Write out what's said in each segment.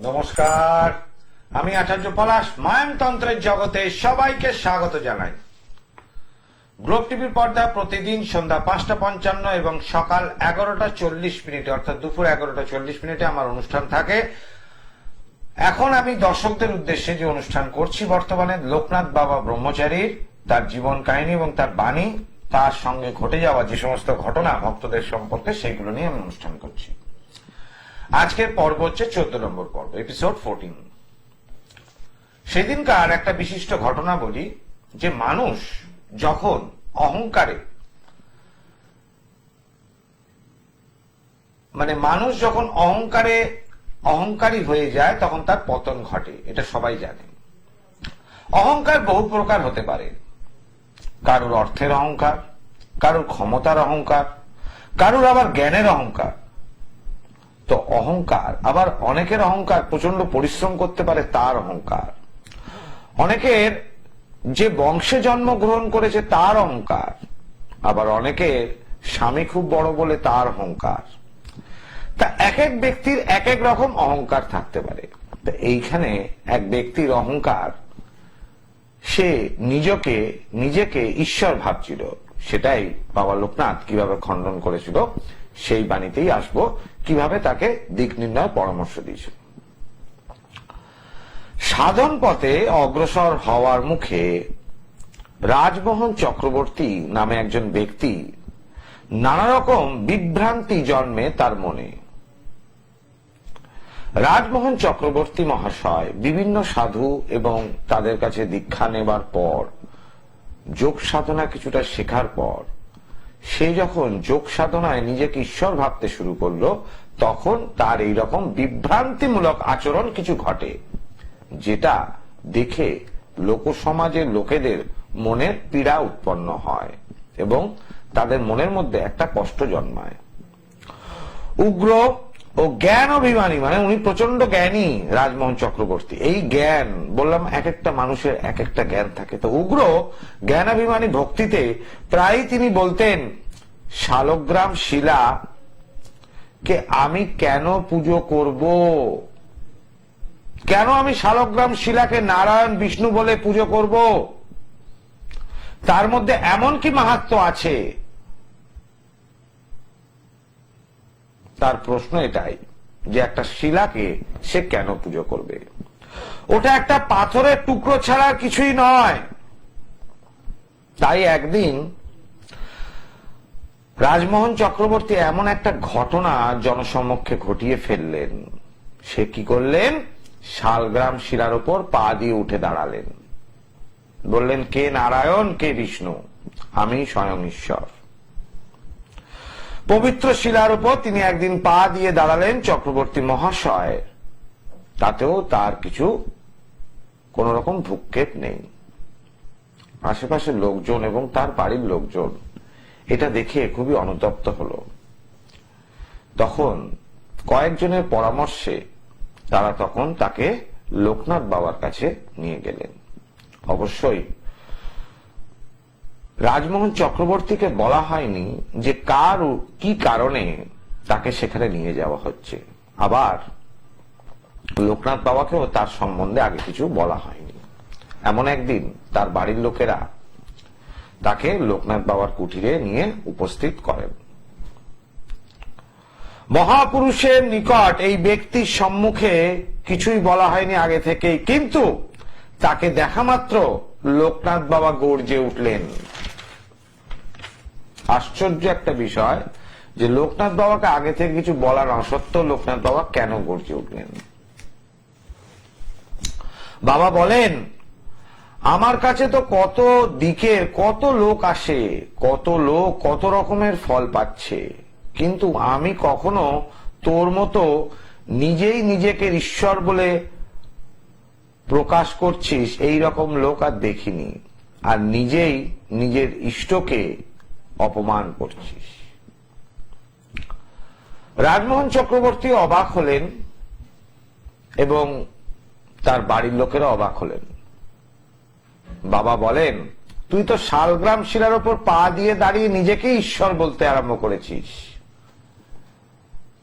নমস্কার। আমি আচার্য পলাশ, মায়ানতন্ত্রের জগতে সবাইকে স্বাগত জানাই। গ্লোব টিভির পর্দা প্রতিদিন সন্ধ্যা পাঁচটা পঞ্চান্ন এবং সকাল এগারোটা চল্লিশ মিনিটে, অর্থাৎ দুপুর এগারোটা চল্লিশ মিনিটে আমার অনুষ্ঠান থাকে। এখন আমি দর্শকদের উদ্দেশ্যে যে অনুষ্ঠান করছি, বর্তমানে লোকনাথ বাবা ব্রহ্মচারীর তার জীবন কাহিনী এবং তার বাণী, তার সঙ্গে ঘটে যাওয়া যে সমস্ত ঘটনা ভক্তদের সম্পর্কে, সেইগুলো নিয়ে আমি অনুষ্ঠান করছি। আজকের পর্ব হচ্ছে চোদ্দ নম্বর পর্ব এপিসোড ফোরটিন সেদিনকার একটা বিশিষ্ট ঘটনা বলি, যে মানুষ যখন অহংকারে মানে মানুষ যখন অহংকারে, অহংকারী হয়ে যায়, তখন তার পতন ঘটে, এটা সবাই জানে। অহংকার বহু প্রকার হতে পারে। কারোর অর্থের অহংকার, কারোর ক্ষমতার অহংকার, কারোর আবার জ্ঞানের অহংকার। তো অহংকার। আবার অনেকের অহংকার প্রচণ্ড পরিশ্রম করতে পারে, তার অহংকার। অনেকের যে বংশে জন্মগ্রহণ করেছে, তার অহংকার। আবার অনেকের স্বামী খুব বড় বলে, তার অহংকার। তা এক এক ব্যক্তির এক এক রকম অহংকার থাকতে পারে। তা এইখানে এক ব্যক্তির অহংকার, সে নিজকে, নিজেকে ঈশ্বর ভাবছিল। সেটাই বাবা লোকনাথ কীভাবে খণ্ডন করেছিল। সেই বাণীতেই আসব, কীভাবে তাকে দিক নির্ণয় পরামর্শ দিয়েছিল সাধন পথে অগ্রসর হওয়ার মুখে রাজমোহন চক্রবর্তী নামে একজন ব্যক্তি নানা রকম বিভ্রান্তি জন্মে তার মনে। রাজমোহন চক্রবর্তী মহাশয় বিভিন্ন সাধু এবং তাদের কাছে দীক্ষা নেবার পর, যোগ সাধনা কিছুটা শেখার পর সে যখন যোগ সাধনায় নিজেকে ঈশ্বর ভাবতে শুরু করল, তখন তার এই রকম বিভ্রান্তিমূলক আচরণ কিছু ঘটে, যেটা দেখে লোক সমাজের লোকেদের মনের পীড়া উৎপন্ন হয় এবং তাদের মনের মধ্যে একটা কষ্ট জন্মায়। উগ্র ও জ্ঞান অভিমানী মানে উনি প্রচণ্ড জ্ঞানী রাজমোহন চক্রবর্তী। এই জ্ঞান, বললাম এক একটা মানুষের এক একটা জ্ঞান থাকে। তো উগ্র জ্ঞান অভিমানী ভক্তিতে প্রায় তিনি বলতেন শালগ্রাম শিলা কে আমি কেন পুজো করব? কেন আমি শালগ্রাম শিলাকে নারায়ণ, বিষ্ণু বলে পুজো করব? তার মধ্যে এমন কি মাহাত্ম আছে? তার প্রশ্ন এটাই যে একটা শিলাকে সে কেন পুজো করবে? ওটা একটা পাথরের টুকরো ছাড়া কিছুই নয়। তাই একদিন রাজমোহন চক্রবর্তী এমন একটা ঘটনা জনসমক্ষে ঘটিয়ে ফেললেন। সে কি করলেন? শালগ্রাম শিলার উপর পা দিয়ে উঠে দাঁড়ালেন। বললেন, কে নারায়ণ, কে বিষ্ণু? আমি স্বয়ং ঈশ্বর। পবিত্র শিলার উপর তিনি একদিন পা দিয়ে দাঁড়ালেন চক্রবর্তী মহাশয়। তাতেও তার কিছু কোন রকম ভূক্ষেপ নেই। আশেপাশের লোকজন এবং তার বাড়ির লোকজন এটা দেখে খুবই অনুতপ্ত হলো। তখন কয়েকজনের পরামর্শে তারা তখন তাকে লোকনাথ বাবার কাছে নিয়ে গেলেন। অবশ্যই রাজমোহন চক্রবর্তীকে বলা হয়নি যে কার কি কারণে তাকে সেখানে নিয়ে যাওয়া হচ্ছে। আবার লোকনাথ বাবাকেও তার সম্বন্ধে আগে কিছু বলা হয়নি। এমন একদিন তার বাড়ির লোকেরা তাকে লোকনাথ বাবার কুঠিরে নিয়ে উপস্থিত করেন। মহাপুরুষের নিকট এই ব্যক্তির সম্মুখে কিছুই বলা হয়নি আগে থেকেই, কিন্তু তাকে দেখা মাত্র লোকনাথ বাবা গর্জে উঠলেন। আশ্চর্য একটা বিষয় যে লোকনাথ বাবাকে আগে থেকে কিছু বলা না সত্ত্বেও লোকনাথ বাবা কেন গর্জে উঠলেন? বাবা বলেন আমার কাছে তো কত দিকের, কত লোক আসে, কত লোক কত রকমের ফল পাচ্ছে। কিন্তু আমি কখনো তোর মতো নিজেই নিজেকে ঈশ্বর বলে প্রকাশ করছিস, এই রকম লোক আর দেখিনি। আর নিজেই নিজের ইষ্টকে অপমান করছিস। রাজমোহন চক্রবর্তী অবাক হলেন এবং তার বাড়ির লোকেরা অবাক হলেন। বাবা বলেন, তুই তো শালগ্রাম শিলার ওপর পা দিয়ে দাঁড়িয়ে নিজেকে ঈশ্বর বলতে আরম্ভ করেছিস।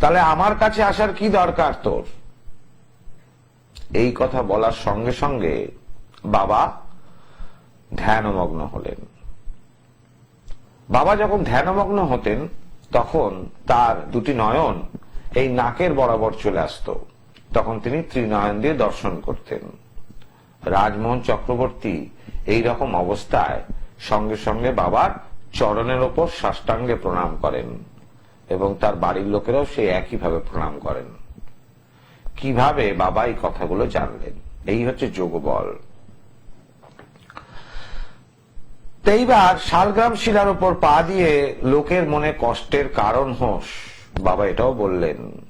তাহলে আমার কাছে আসার কি দরকার তোর? এই কথা বলার সঙ্গে সঙ্গে বাবা ধ্যানমগ্ন হলেন। বাবা যখন ধ্যানমগ্ন হতেন, তখন তার দুটি নয়ন এই নাকের বরাবর চলে আসতো। তখন তিনি ত্রিনয়ন দিয়ে দর্শন করতেন। রাজমোহন চক্রবর্তী এই রকম অবস্থায় সঙ্গে সঙ্গে বাবার চরণের ওপর সাষ্টাঙ্গে প্রণাম করেন এবং তার বাড়ির লোকেরাও সেই একইভাবে প্রণাম করেন। কীভাবে বাবা এই কথাগুলো জানলেন? এই হচ্ছে যোগবল। এইবার শালগ্রাম শিলার উপর পা দিয়ে লোকের মনে কষ্টের কারণ হোস, বাবা এটাও বললেন।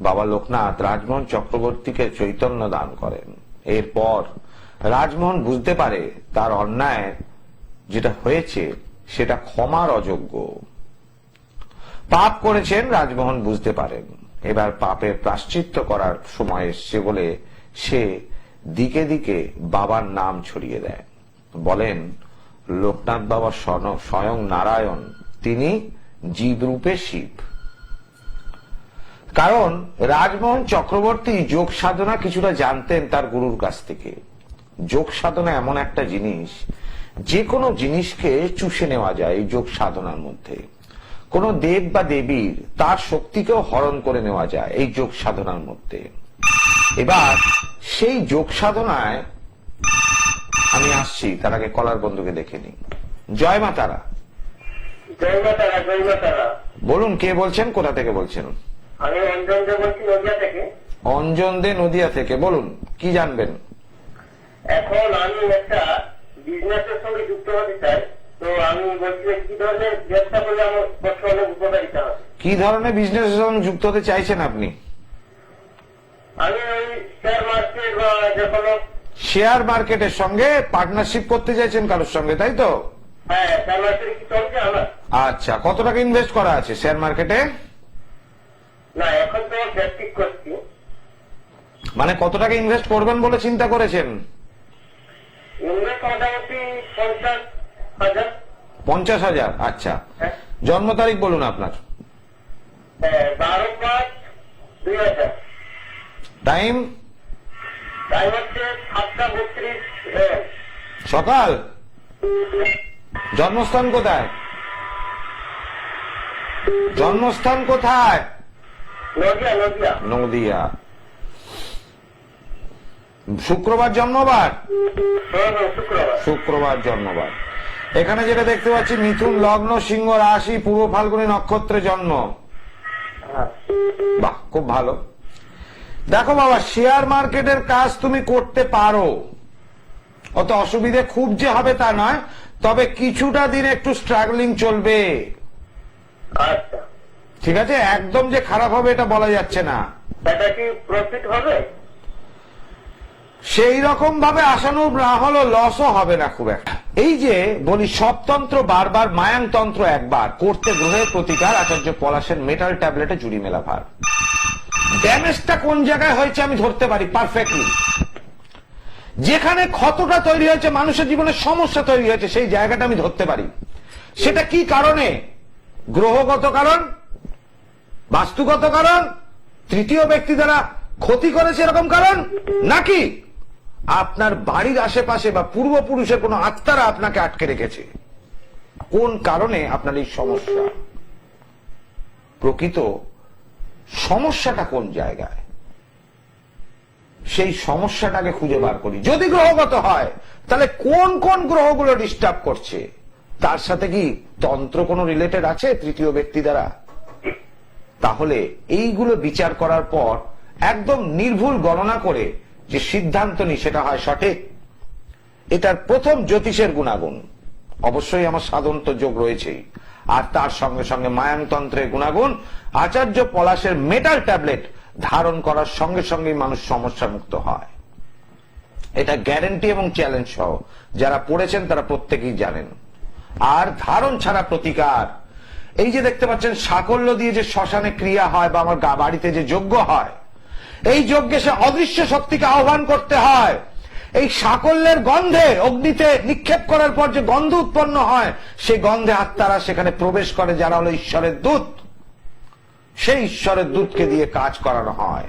বাবা লোকনাথ রাজমোহন চক্রবর্তীকে চৈতন্য দান করেন। এরপর রাজমোহন বুঝতে পারে তার অন্যায় যেটা হয়েছে, সেটা ক্ষমার অযোগ্য। পাপ করেছেন রাজমোহন বুঝতে পারেন। এবার পাপের প্রাশ্চিত্য করার সময় এসছে বলে সে দিকে দিকে বাবার নাম ছড়িয়ে দেয়। বলেন, লোকনাথ বাবা স্বয়ং নারায়ণ, তিনি জীবরূপে শিব। কারণ, রাজমোহন চক্রবর্তী যোগ সাধনা কিছুটা জানতেন তার গুরুর কাছ থেকে। যোগ সাধনা এমন একটা জিনিস যে কোনো জিনিসকে চুষে নেওয়া যায় যোগ সাধনার মধ্যে। কোন দেব বা দেবীর তার শক্তিকেও হরণ করে নেওয়া যায় এই যোগ সাধনার মধ্যে। এবার সেই যোগ সাধনায় আমি আসছি তার আগে কলার বন্ধুকে দেখে নি জয় মা তারা। বলুন কে বলছেন কোথা থেকে বলছেন? অঞ্জন দে নদিয়া থেকে। বলুন কি জানবেন? এখন আমি একটা বিজনেসের সঙ্গে যুক্ত হতে চাই। তো আমি বলছি কি ধরনের ব্যবসা করলে আমার পক্ষে অনেক উপকারিতা হবে? কি ধরনের বিজনেস সঙ্গে যুক্ত হতে চাইছেন আপনি? আমি ওই শেয়ার মার্কেট বা যে কোনো শেয়ার মার্কেটের সঙ্গে পার্টনারশিপ করতে চাইছেন কারোর সঙ্গে তাই তো? হ্যাঁ শেয়ার মার্কেটে কি চলছে আমার? আচ্ছা কত টাকা ইনভেস্ট করা আছে শেয়ার মার্কেটে না এখন তো করছি। মানে কত টাকা ইনভেস্ট করবেন বলে চিন্তা করেছেন? পঞ্চাশ হাজার। আচ্ছা। হ্যাঁ। জন্ম তারিখ বলুন আপনার। টাইম। সকাল? জন্মস্থান কোথায়? জন্মস্থান কোথায়? নদিয়া। শুক্রবার জন্মবার? হ্যাঁ হ্যাঁ শুক্রবার। জন্মবার। এখানে যেটা দেখতে পাচ্ছি মিথুন লগ্ন সিংহ রাশি পূর্ব ফাল্গুনী নক্ষত্রে জন্ম। হ্যাঁ। বাহ খুব ভালো। দেখো বাবা শেয়ার মার্কেটের কাজ তুমি করতে পারো। অত অসুবিধে খুব যে হবে তা নয় তবে কিছুটা দিন একটু স্ট্রাগলিং চলবে। আচ্ছা। ঠিক আছে? একদম যে খারাপ হবে এটা বলা যাচ্ছে না। এটা কি প্রফিট হবে? সেই রকম ভাবে আশানুর না হলো লসও হবে না খুব একটা। এই যে বলি, সবতন্ত্র বারবার মায়াংতন্ত্র একবার, করতে গ্রহের প্রতিকার, আচার্য পলাশের মেটাল ট্যাবলেটে জুড়ি মেলা ভার। ড্যামেজটা কোন জায়গায় হয়েছে আমি ধরতে পারি পারফেক্টলি যেখানে ক্ষতটা তৈরি হয়েছে, মানুষের জীবনে সমস্যা তৈরি হয়েছে, সেই জায়গাটা আমি ধরতে পারি। সেটা কি কারণে? গ্রহগত কারণ? বাস্তুগত কারণ? তৃতীয় ব্যক্তি দ্বারা ক্ষতি করেছে এরকম কারণ? নাকি আপনার বাড়ির আশেপাশে বা পূর্বপুরুষের কোনো আত্মারা আপনাকে আটকে রেখেছে। কোন কারণে আপনার এই সমস্যা? প্রকৃত সমস্যাটা কোন জায়গায়? সেই সমস্যাটাকে খুঁজে বার করি। যদি গ্রহগত হয়, তাহলে কোন কোন গ্রহগুলো ডিস্টার্ব করছে? তার সাথে কি তন্ত্র কোনো রিলেটেড আছে তৃতীয় ব্যক্তি দ্বারা? তাহলে এইগুলো বিচার করার পর একদম নির্ভুল গণনা করে যে সিদ্ধান্ত নি সেটা হয় সঠিক, এটার প্রথম জ্যোতিষের গুণাগুণ। অবশ্যই আমার সাধন্ত যোগ রয়েছেই। আর তার সঙ্গে সঙ্গে মায়াংতন্ত্রের গুণাগুণ, আচার্য পলাশের মেটাল ট্যাবলেট ধারণ করার সঙ্গে সঙ্গে মানুষ সমস্যা মুক্ত হয়। এটা গ্যারেন্টি এবং চ্যালেঞ্জ সহ, যারা পড়েছেন তারা প্রত্যেকেই জানেন। আর ধারণ ছাড়া প্রতিকার, এই যে দেখতে পাচ্ছেন, সাকল্য দিয়ে যে শ্মশানে ক্রিয়া হয় বা আমার বাড়িতে যে যোগ্য হয় এই যজ্ঞে সে অদৃশ্য শক্তিকে আহ্বান করতে হয়। এই সাকল্যের গন্ধে অগ্নিতে নিক্ষেপ করার পর যে গন্ধ উৎপন্ন হয়, সেই গন্ধে আত্মারা সেখানে প্রবেশ করে, যারা হলো ঈশ্বরের দূত। সেই ঈশ্বরের দূতকে দিয়ে কাজ করানো হয়।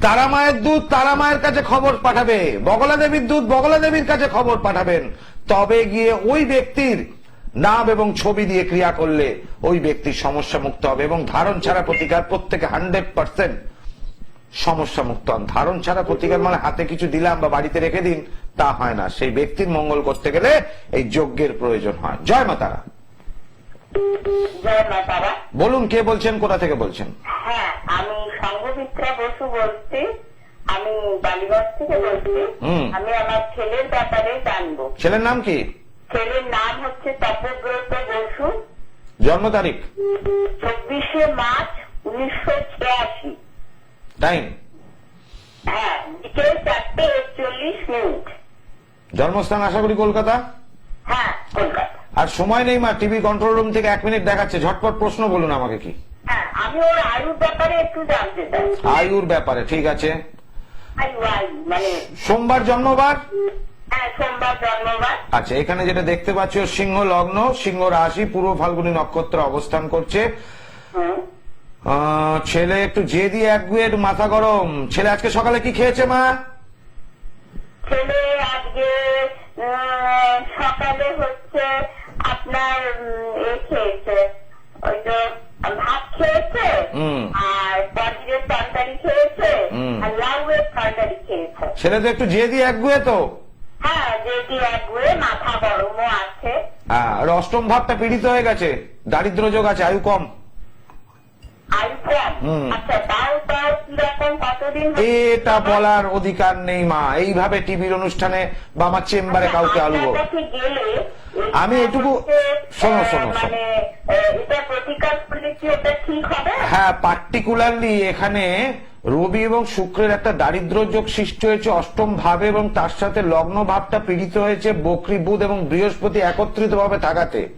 তারা মায়ের দুধ তারা মায়ের কাছে খবর পাঠাবে। বগলা দেবীর দুধ বগলা দেবীর কাছে খবর পাঠাবেন। তবে গিয়ে ওই ব্যক্তির নাম এবং ছবি দিয়ে ক্রিয়া করলে ওই ব্যক্তি সমস্যা মুক্ত হবে এবং ধারণ ছাড়া প্রতিকার প্রত্যেকে হান্ড্রেড পার্সেন্ট সমস্যা মুক্ত হন ধারণ ছাড়া প্রতিকার মানে হাতে কিছু দিলাম বা বাড়িতে রেখে দিন তা হয় না। সেই ব্যক্তির মঙ্গল করতে গেলে এই যজ্ঞের প্রয়োজন হয়। জয় মা তারা। বলুন কে বলছেন কোথা থেকে বলছেন? হ্যাঁ আমি সংঘমিত্রা বসু বলছি। আমি বালিগঞ্জ থেকে বলছি। আমি আমার ছেলের ব্যাপারে জানব। ছেলের নাম কি? ছেলের নাম হচ্ছে তপব্রত বসু। জন্ম তারিখ? চব্বিশে মার্চ উনিশশো ছিয়াশি। টাইম জন্মস্থান আশা করি কলকাতা? আর সময় নেই মা, টিভি কন্ট্রোল রুম থেকে এক মিনিট দেখাচ্ছে। ঝটপট প্রশ্ন বলুন আমাকে কি? আয়ুর ব্যাপারে, ঠিক আছে। সোমবার জন্মবার? আচ্ছা এখানে যেটা দেখতে পাচ্ছ, সিংহ লগ্ন, সিংহ রাশি পূর্ব ফাল্গুনী নক্ষত্র অবস্থান করছে। ছেলে একটু যে দিয়ে এক গুয়ে একটু মাথা গরম। ছেলে আজকে সকালে কি খেয়েছে মা? ছেলে আজকে সকালে হচ্ছে আপনার এ খেয়েছে। ওই যে ভাত খেয়েছে আর পনিরের তরকারি খেয়েছে আর লাউয়ের তরকারি খেয়েছে। ছেলে তো একটু যে দিয়ে এক গুয়ে তো? হ্যাঁ একগুয়ে মাথা গরমও আছে। আর অষ্টম ভাবটা পীড়িত হয়ে গেছে। দারিদ্র যোগ আছে আয়ু কম। এটা বলার অধিকার নেই মা। এইভাবে টিভির অনুষ্ঠানে বা আমার চেম্বারে কাউকে আলুবো। আমি এটুকু- শোনো, শোনো, মানে হ্যাঁ পার্টিকুলারলি এখানে রবি এবং শুক্রের একটা দারিদ্র যোগ সৃষ্টি হয়েছে অষ্টম ভাবে এবং তার সাথে লগ্ন ভাবটা পীড়িত হয়েছে বকরি বুধ এবং বৃহস্পতি একত্রিত ভাবে থাকাতে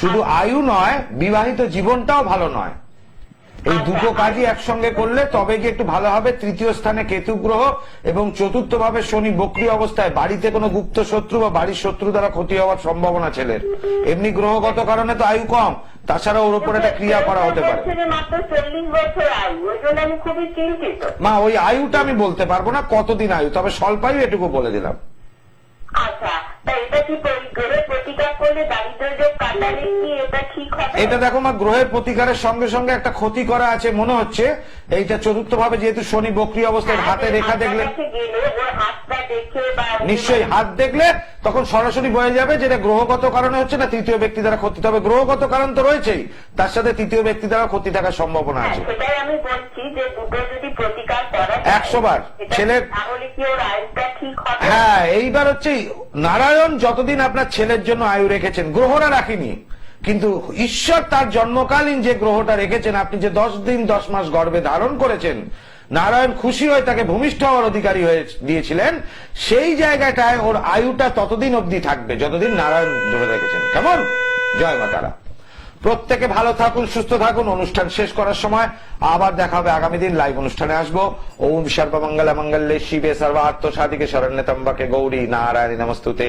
শুধু আয়ু নয় বিবাহিত জীবনটাও ভালো নয়। এই দুটো কাজই একসঙ্গে করলে তবে গিয়ে একটু ভালো হবে। তৃতীয় স্থানে কেতু গ্রহ এবং চতুর্থ ভাবে শনি বক্রি অবস্থায়। বাড়িতে কোনো গুপ্ত শত্রু বা বাড়ির শত্রু দ্বারা ক্ষতি হওয়ার সম্ভাবনা ছেলের। এমনি গ্রহগত কারণে তো আয়ু কম তাছাড়া ওর উপর একটা ক্রিয়া করা হতে পারে। আয়ু মা, ওই আয়ুটা আমি বলতে পারব না, কতদিন আয়ু? তবে স্বল্পায়ু এটুকু বলে দিলাম। আচ্ছা এটা কি প্রতিকার করলে দারিদ্র এটা দেখো মা গ্রহের প্রতিকারের সঙ্গে সঙ্গে একটা ক্ষতি করা আছে মনে হচ্ছে। এইটা চতুর্থ ভাবে যেহেতু শনি বক্রি অবস্থায় হাতে রেখা দেখলে নিশ্চয়ই হাত দেখলে তখন সরাসরি বয়ে যাবে যেটা গ্রহগত কারণে হচ্ছে না তৃতীয় ব্যক্তি দ্বারা ক্ষতি তবে গ্রহগত কারণ তো রয়েছেই তার সাথে তৃতীয় ব্যক্তি দ্বারা ক্ষতি থাকার সম্ভাবনা হ্যাঁ, আছে সেটাই আমি বলছি যে দুটো যদি প্রতিকার একশো বার। ছেলের- হ্যাঁ এইবার হচ্ছে নারায়ণ যতদিন আপনার ছেলের জন্য আয়ু রেখেছেন গ্রহরা রাখিনি কিন্তু ঈশ্বর তার জন্মকালীন যে গ্রহটা রেখেছেন আপনি যে দশ দিন দশ মাস গর্ভে ধারণ করেছেন নারায়ণ খুশি হয়ে তাকে ভূমিষ্ঠ হওয়ার অধিকারী হয়ে দিয়েছিলেন সেই জায়গাটায় ওর আয়ুটা ততদিন অবধি থাকবে যতদিন নারায়ণ ধরে রেখেছেন। কেমন? জয় মা তারা। প্রত্যেকে ভালো থাকুন, সুস্থ থাকুন। অনুষ্ঠান শেষ করার সময় আবার দেখা হবে। আগামী দিন লাইভ অনুষ্ঠানে আসব। ওম সর্বমঙ্গলা মঙ্গলে শিবে সর্বার্থ সাধিকে শরণ্যতম্বকে গৌরী নারায়ণী নমস্তুতে।